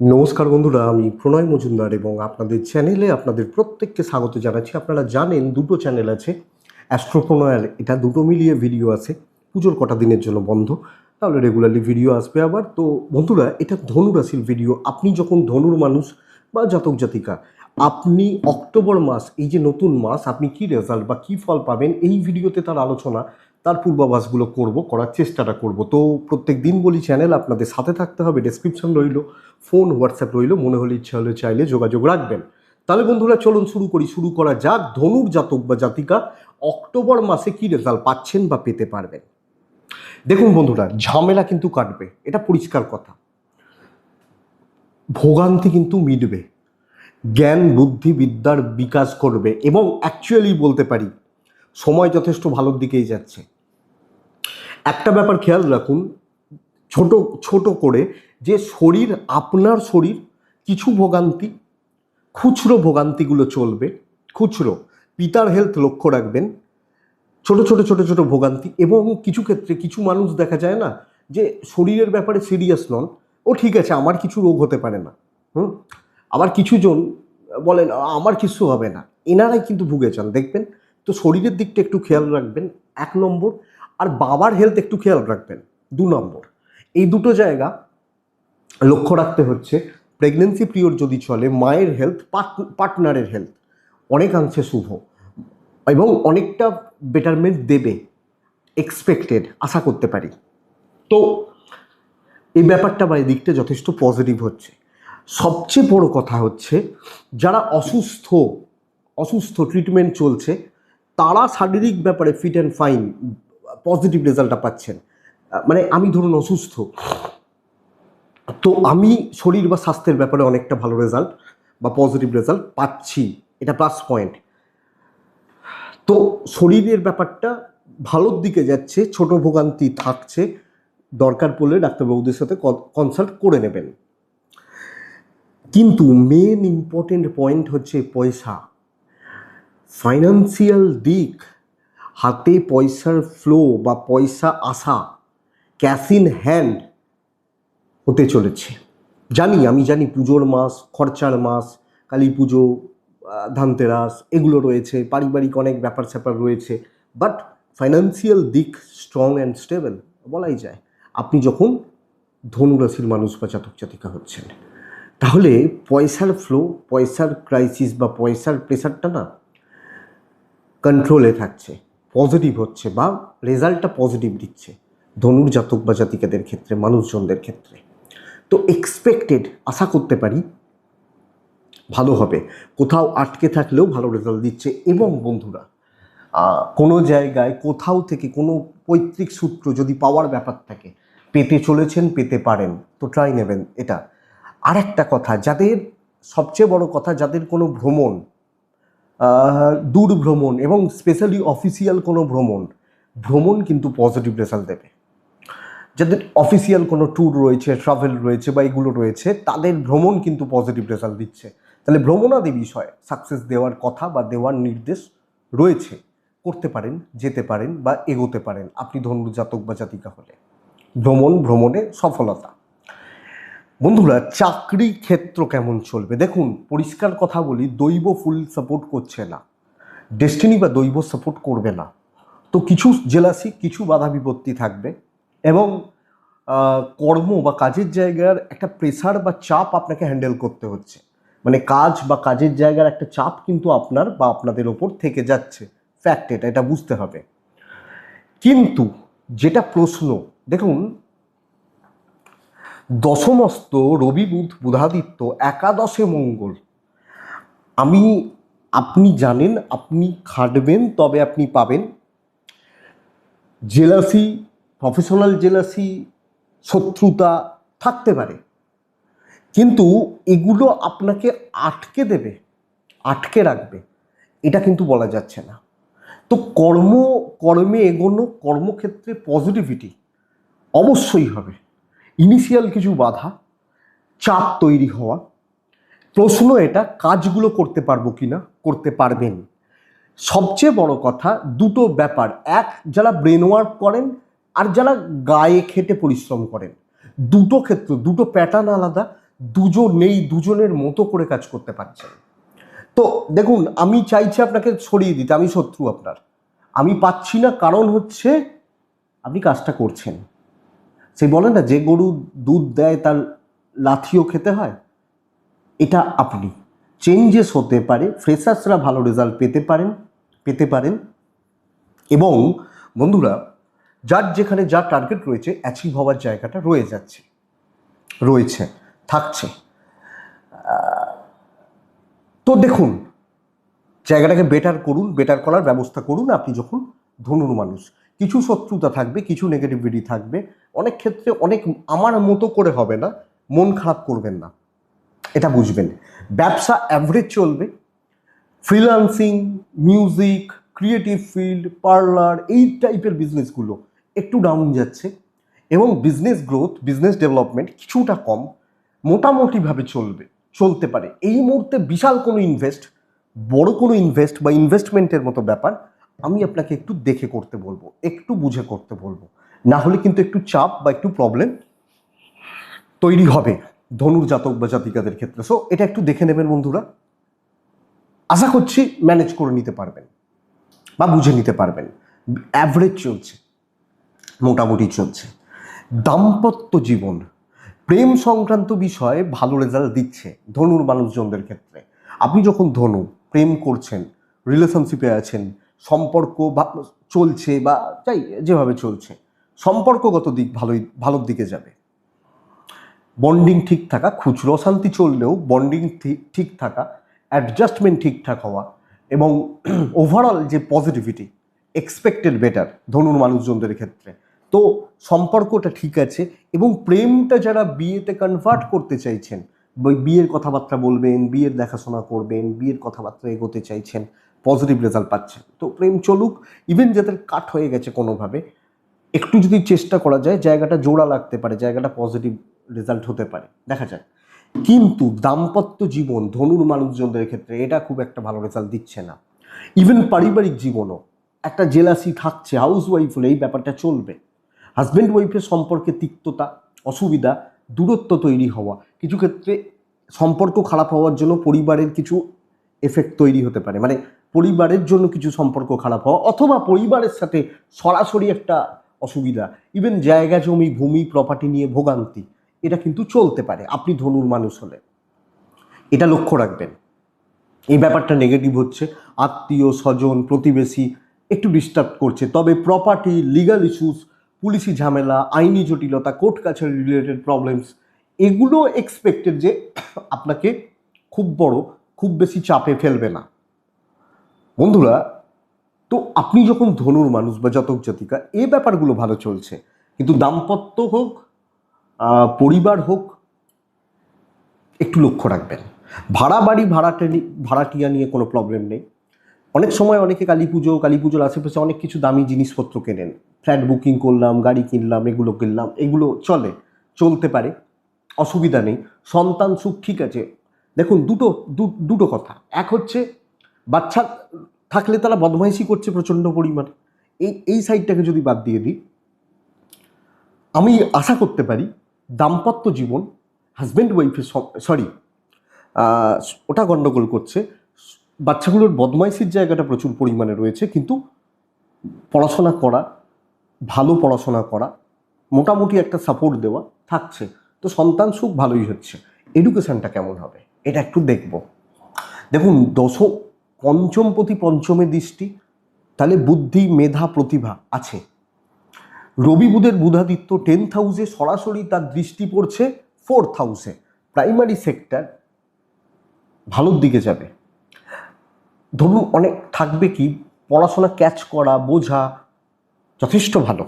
নমস্কার বন্ধুরা, আমি প্রণয় মজুমদার এবং আপনাদের চ্যানেলে আপনাদের প্রত্যেককে স্বাগত জানাচ্ছি। আপনারা জানেন দুটো চ্যানেল আছে অ্যাস্ট্রোপ্রণয়াল এটা দুটো মিলিয়ে ভিডিও আছে, পুজোর কটা দিনের জন্য বন্ধ, তাহলে রেগুলারলি ভিডিও আসবে আবার। তো বন্ধুরা, এটা ধনুরাশির ভিডিও। আপনি যখন ধনুর মানুষ বা জাতক জাতিকা, আপনি অক্টোবর মাস, এই যে নতুন মাস, আপনি কি রেজাল্ট বা কি ফল পাবেন, এই ভিডিওতে তার আলোচনা তার পূর্বাভাসগুলো করব, করার চেষ্টাটা করব। তো প্রত্যেক দিন বলি চ্যানেল আপনাদের সাথে থাকতে হবে ডেসক্রিপশন রইল ফোন হোয়াটসঅ্যাপ রইল, মনে হলে ইচ্ছা হলে চাইলে যোগাযোগ রাখবেন। তাহলে বন্ধুরা চলুন শুরু করি, শুরু করা যাক ধনুর জাতক বা জাতিকা অক্টোবর মাসে কি রেজাল্ট পাচ্ছেন বা পেতে পারবেন। দেখুন বন্ধুরা, ঝামেলা কিন্তু কাটবে, এটা পরিষ্কার কথা। ভোগান্তি কিন্তু মিটবে, জ্ঞান, বুদ্ধি, বিদ্যার বিকাশ করবে এবং অ্যাকচুয়ালি বলতে পারি সময় যথেষ্ট ভালোর দিকেই যাচ্ছে। একটা ব্যাপার খেয়াল রাখুন, ছোট ছোট করে যে শরীর, আপনার শরীর, কিছু ভোগান্তি, খুচরো ভোগান্তিগুলো চলবে, খুচরো। পিতার হেলথ লক্ষ্য রাখবেন, ছোট ছোট ছোট ছোট ভোগান্তি এবং কিছু ক্ষেত্রে কিছু মানুষ দেখা যায় না যে শরীরের ব্যাপারে সিরিয়াস নন, ও ঠিক আছে, আমার কিছু রোগ হতে পারে না। হুম? আবার কিছুজন বলেন, আমার কিছু হবে না। এনারাই কিন্তু ভুগেছেন দেখবেন? তো শরীরের দিকটা একটু খেয়াল রাখবেন, এক নম্বর, আর বাবার হেলথ একটু খেয়াল রাখবেন, দু নম্বর। এই দুটো জায়গা লক্ষ্য রাখতে হচ্ছে প্রেগনেন্সি পিরিয়ড যদি চলে, মায়ের হেলথ পার্টনারের হেলথ অনেকাংশে শুভ এবং অনেকটা বেটারমেন্ট দেবে এক্সপেক্টেড আশা করতে পারি। তো এই ব্যাপারটা বা দিকটা যথেষ্ট পজিটিভ হচ্ছে। সবচেয়ে বড় কথা হচ্ছে, যারা অসুস্থ অসুস্থ ট্রিটমেন্ট চলছে তারা শারীরিক ব্যাপারে ফিট অ্যান্ড ফাইন পজিটিভ রেজাল্টটা পাচ্ছেন। মানে আমি ধরুন অসুস্থ। তো আমি শরীর বা স্বাস্থ্যের ব্যাপারে অনেকটা ভালো রেজাল্ট বা পজিটিভ রেজাল্ট পাচ্ছি। এটা প্লাস পয়েন্ট তো শরীরের ব্যাপারটা ভালোর দিকে যাচ্ছে, ছোট ভোগান্তি থাকছে, দরকার পড়লে ডাক্তারবাবুদের সাথে কনসাল্ট করে নেবেন। কিন্তু মেন ইম্পর্টেন্ট পয়েন্ট হচ্ছে পয়সা। ফাইন্যান্সিয়াল দিক, হাতে পয়সার ফ্লো বা পয়সা আসা ক্যাশ ইন হ্যান্ড হতে চলেছে। জানি, আমি জানি পুজোর মাস, খরচার মাস, কালী পুজো ধানতেরাস, এগুলো রয়েছে, পারিবারিক অনেক ব্যাপার স্যাপার রয়েছে বাট ফাইন্যান্সিয়াল দিক স্ট্রং অ্যান্ড স্টেবল বলাই যায়। আপনি যখন ধনুরাশির মানুষ বা জাতক জাতিকা হচ্ছেন, তাহলে পয়সার ফ্লো পয়সার ক্রাইসিস বা পয়সার প্রেশারটা না কন্ট্রোলে থাকছে পজিটিভ হচ্ছে বা রেজাল্টটা পজিটিভ দিচ্ছে ধনুর জাতক বা জাতিকাদের ক্ষেত্রে, মানুষজনদের ক্ষেত্রে। তো এক্সপেক্টেড আশা করতে পারি ভালো হবে। কোথাও আটকে থাকলেও ভালো রেজাল্ট দিচ্ছে এবং বন্ধুরা কোনো জায়গায় কোথাও থেকে কোনো পৈতৃক সূত্র যদি পাওয়ার ব্যাপার থাকে, পেতে চলেছেন, পেতে পারেন, তো ট্রাই নেবেন এটা। আর একটা কথা, যাদের সবচেয়ে বড় কথা, যাদের কোনো ভ্রমণ দূর ভ্রমণ এবং স্পেশালি অফিসিয়াল কোনো ভ্রমণ ভ্রমণ কিন্তু পজিটিভ রেজাল্ট দেবে। যাদের অফিসিয়াল কোনো ট্যুর রয়েছে ট্রাভেল রয়েছে বা এগুলো রয়েছে, তাদের ভ্রমণ কিন্তু পজিটিভ রেজাল্ট দিচ্ছে। তাহলে ভ্রমণাদি বিষয়ে সাকসেস দেওয়ার কথা বা দেওয়ার নির্দেশ রয়েছে। করতে পারেন, যেতে পারেন বা এগোতে পারেন। আপনি ধনুর জাতক বা জাতিকা হলে। ভ্রমণ, ভ্রমণে সফলতা। বন্ধুরা, চাকরি ক্ষেত্র কেমন চলবে? দেখুন, পরিষ্কার কথা বলি, দৈব ফুল সাপোর্ট করছে না। ডেস্টিনি বা দৈব সাপোর্ট করবে না। তো কিছু জেলাসি কিছু বাধা বিপত্তি থাকবে এবং কর্ম বা কাজের জায়গার একটা প্রেসার বা চাপ আপনাকে হ্যান্ডেল করতে হচ্ছে। মানে কাজ বা কাজের জায়গার একটা চাপ কিন্তু আপনার বা আপনাদের ওপর থেকে যাচ্ছে। ফ্যাক্ট এটা এটা বুঝতে হবে। কিন্তু যেটা প্রশ্ন, দেখুন দশমস্ত রবি বুধ বুধাদিত্য একাদশে মঙ্গল। আমি, আপনি জানেন, আপনি খাটবেন, তবে আপনি পাবেন। জেলাসি প্রফেশনাল জেলাসি, শত্রুতা থাকতে পারে। কিন্তু এগুলো আপনাকে আটকে দেবে, আটকে রাখবে। এটা কিন্তু বলা যাচ্ছে না। তো কর্ম, কর্মে এগোনো, কর্মক্ষেত্রে পজিটিভিটি অবশ্যই হবে। ইনিশিয়াল কিছু বাধা, চাপ তৈরি হওয়া, প্রশ্ন এটা, কাজগুলো করতে পারব কি না করতে পারবেন। সবচেয়ে বড় কথা, দুটো ব্যাপার। এক, যারা ব্রেন ওয়ার্ক করেন আর যারা গায়ে খেটে পরিশ্রম করেন। দুটো ক্ষেত্র, দুটো প্যাটার্ন আলাদা, দুজন নেই, দুজনের মতো করে কাজ করতে পারছেন। তো দেখুন, আমি চাইছি আপনাকে সরিয়ে দিতে, আমি শত্রু আপনার। আমি পাচ্ছি না, কারণ হচ্ছে আপনি কাজটা করছেন। সেই বলে না, যে গরু দুধ দেয় তার লাথিও খেতে হয়? এটা আপনি। চেঞ্জেস হতে পারে ফ্রেশার্সরা ভালো রেজাল্ট পেতে পারেন পেতে পারেন। এবং বন্ধুরা, যার যেখানে যা টার্গেট রয়েছে অ্যাচিভ হওয়ার জায়গাটা রয়ে যাচ্ছে, রয়েছে, থাকছে। তো দেখুন, জায়গাটাকে বেটার করুন বেটার করার ব্যবস্থা করুন, আপনি যখন ধনুর মানুষ। কিছু শত্রুতা থাকবে, কিছু নেগেটিভিটি থাকবে। অনেক ক্ষেত্রে অনেক আমার মতো করে হবে না, মন খারাপ করবেন না। এটা বুঝবেন। ব্যবসা অ্যাভারেজ চলবে। Freelancing music creative field parlour এই টাইপের বিজনেসগুলো একটু ডাউন যাচ্ছে এবং বিজনেস গ্রোথ বিজনেস ডেভেলপমেন্ট কিছুটা কম, মোটামুটিভাবে চলবে, চলতে পারে। এই মুহূর্তে বিশাল কোনো ইনভেস্ট বড় কোনো ইনভেস্ট বা ইনভেস্টমেন্টের মতো ব্যাপার আমি আপনাকে একটু দেখে করতে বলব, একটু বুঝে করতে বলব। না হলে কিন্তু একটু চাপ বা একটু প্রবলেম তৈরি হবে ধনুর জাতক বা জাতিকাদের ক্ষেত্রে। সো এটা একটু দেখে নেবেন বন্ধুরা। আশা করছি ম্যানেজ করে নিতে পারবেন বা বুঝে নিতে পারবেন। অ্যাভারেজ চলছে, মোটামুটি চলছে। দাম্পত্য জীবন, প্রেম সংক্রান্ত বিষয়ে ভালো রেজাল্ট দিচ্ছে ধনুর মানুষজনদের ক্ষেত্রে। আপনি যখন ধনু, প্রেম করছেন রিলেশনশিপে আছেন সম্পর্ক বা চলছে বা যাই, যেভাবে চলছে, সম্পর্কগত দিক ভালোই, ভালোর দিকে যাবে। বন্ডিং ঠিক থাকা, খুচরো অশান্তি চললেও বন্ডিং ঠিক থাকা অ্যাডজাস্টমেন্ট ঠিকঠাক হওয়া এবং ওভারঅল যে পজিটিভিটি এক্সপেক্টেড বেটার ধনুর মানুষজনদের ক্ষেত্রে। তো সম্পর্কটা ঠিক আছে এবং প্রেমটা যারা বিয়েতে কনভার্ট করতে চাইছেন বিয়ের কথাবার্তা বলবেন, বিয়ের দেখাশোনা করবেন, বিয়ের কথাবার্তা এগোতে চাইছেন পজিটিভ রেজাল্ট পাচ্ছে। তো প্রেম চলুক ইভেন যাদের কাট হয়ে গেছে কোনোভাবে, একটু যদি চেষ্টা করা যায়, জায়গাটা জোড়া লাগতে পারে, জায়গাটা পজিটিভ রেজাল্ট হতে পারে। দেখা যাক। কিন্তু দাম্পত্য জীবন, ধনুর মানুষজনদের ক্ষেত্রে এটা খুব একটা ভালো রেজাল্ট দিচ্ছে না। ইভেন পারিবারিক জীবনও, একটা জেলাসি থাকছে হাউস ওয়াইফ হলে এই ব্যাপারটা চলবে। হাজব্যান্ড ওয়াইফের সম্পর্কে তিক্ততা, অসুবিধা, দূরত্ব তৈরি হওয়া, কিছু ক্ষেত্রে সম্পর্ক খারাপ হওয়ার জন্য পরিবারের কিছু এফেক্ট তৈরি হতে পারে। মানে পরিবারের জন্য কিছু সম্পর্ক খারাপ হওয়া অথবা পরিবারের সাথে সরাসরি একটা অসুবিধা। ইভেন জায়গা, জমি, ভূমি প্রপার্টি নিয়ে ভোগান্তি, এটা কিন্তু চলতে পারে। আপনি ধনুর মানুষ হলে। এটা লক্ষ্য রাখবেন। এই ব্যাপারটা নেগেটিভ হচ্ছে। আত্মীয়, স্বজন, প্রতিবেশী একটু ডিস্টার্ব করছে। তবে প্রপার্টি লিগাল ইস্যুস পুলিশি ঝামেলা, আইনি জটিলতা কোর্ট কাছারি রিলেটেড প্রবলেমস এগুলো এক্সপেক্টেড যে আপনাকে খুব বড়, খুব বেশি চাপে ফেলবে না। বন্ধুরা, তো আপনি যখন ধনুর মানুষ বা জাতক জাতিকা, এ ব্যাপারগুলো ভালো চলছে। কিন্তু দাম্পত্য হোক পরিবার হোক, একটু লক্ষ্য রাখবেন। ভাড়া বাড়ি ভাড়াটে ভাড়াটিয়া নিয়ে কোনো প্রবলেম নেই। অনেক সময় অনেকে কালী পুজো, কালী পুজোর আশেপাশে অনেক কিছু দামি জিনিসপত্র কেনেন। ফ্ল্যাট বুকিং করলাম, গাড়ি কিনলাম, এগুলো কিনলাম, এগুলো চলে, চলতে পারে, অসুবিধা নেই। সন্তান সুখ ঠিক আছে। দেখুন, দুটো দুটো কথা। এক হচ্ছে বাচ্চা থাকলে তারা বদমাইশি করছে প্রচণ্ড পরিমাণে। এই এই সাইডটাকে যদি বাদ দিয়ে দিই, আমি আশা করতে পারি দাম্পত্য জীবন হাজব্যান্ড ওয়াইফের সরি ওটা গণ্ডগোল করছে। বাচ্চাগুলোর বদমাইশির জায়গাটা প্রচুর পরিমাণে রয়েছে, কিন্তু পড়াশোনা করা, ভালো পড়াশোনা করা, মোটামুটি একটা সাপোর্ট দেওয়া থাকছে। তো সন্তান সুখ ভালোই হচ্ছে। এডুকেশনটা কেমন হবে? এটা একটু দেখব। দেখুন দশ পঞ্চমপতি পঞ্চমে দৃষ্টি, তাহলে বুদ্ধি, মেধা, প্রতিভা আছে। রবি বুধের বুধাদিত্য টেন্থ হাউসে সরাসরি তার দৃষ্টি পড়ছে ফোর্থ হাউসে প্রাইমারি সেক্টর ভালোর দিকে যাবে। ধরুন অনেক থাকবে কি, পড়াশোনা ক্যাচ করা, বোঝা যথেষ্ট ভালো।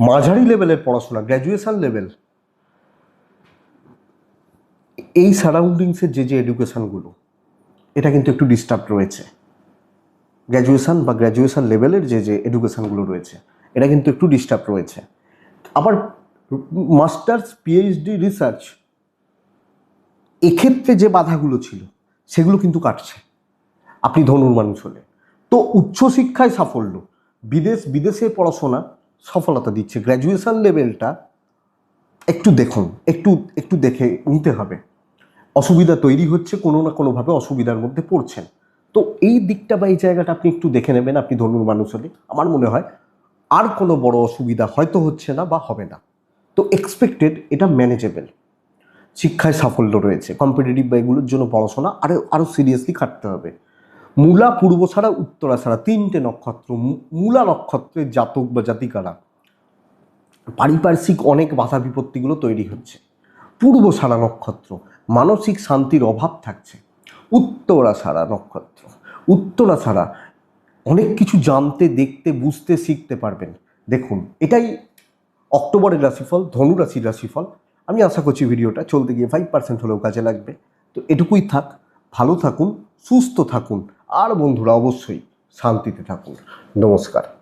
মাঝারি লেভেলের পড়াশোনা গ্র্যাজুয়েশন লেভেল এই সারাউন্ডিংসের যে যে এডুকেশনগুলো এটা কিন্তু একটু ডিস্টার্ব রয়েছে। গ্র্যাজুয়েশান বা গ্র্যাজুয়েশন লেভেলের যে যে এডুকেশনগুলো রয়েছে, এটা কিন্তু একটু ডিস্টার্ব রয়েছে। আবার মাস্টার্স পিএইচডি রিসার্চ এক্ষেত্রে যে বাধাগুলো ছিল, সেগুলো কিন্তু কাটছে। আপনি ধনুর মানুষ হলে। তো উচ্চশিক্ষায় সাফল্য, বিদেশ, বিদেশে পড়াশোনা সফলতা দিচ্ছে। গ্র্যাজুয়েশান লেভেলটা একটু দেখুন, একটু একটু দেখে নিতে হবে। অসুবিধা তৈরি হচ্ছে, কোনো না কোনোভাবে অসুবিধার মধ্যে পড়ছেন। তো এই দিকটা বা এই জায়গাটা আপনি একটু দেখে নেবেন, আপনি ধনুর মানুষ হলে। আমার মনে হয় আর কোনো বড় অসুবিধা হয়তো হচ্ছে না বা হবে না। তো এক্সপেক্টেড এটা ম্যানেজেবল শিক্ষায় সাফল্য রয়েছে। কম্পিটিটিভ বা এগুলোর জন্য পড়াশোনা আরও আরও সিরিয়াসলি খাটতে হবে। মূলা, পূর্ব ছাড়া, উত্তরা ছাড়া তিনটে নক্ষত্র মূলা নক্ষত্রের জাতক বা জাতিকারা। পারিপার্শ্বিক অনেক বাধা বিপত্তিগুলো তৈরি হচ্ছে। পূর্ব সারা নক্ষত্র। মানসিক শান্তির অভাব থাকছে। উত্তরা সারা নক্ষত্র, উত্তরা ছাড়া অনেক কিছু জানতে, দেখতে, বুঝতে, শিখতে পারবেন। দেখুন, এটাই অক্টোবরের রাশিফল, ধনু রাশির রাশিফল। আমি আশা করছি ভিডিওটা চলতে গিয়ে ফাইভ পার্সেন্ট হলেও কাজে লাগবে। তো এটুকুই থাক, ভালো থাকুন, সুস্থ থাকুন। আর বন্ধুরা, অবশ্যই শান্তিতে থাকুন। নমস্কার।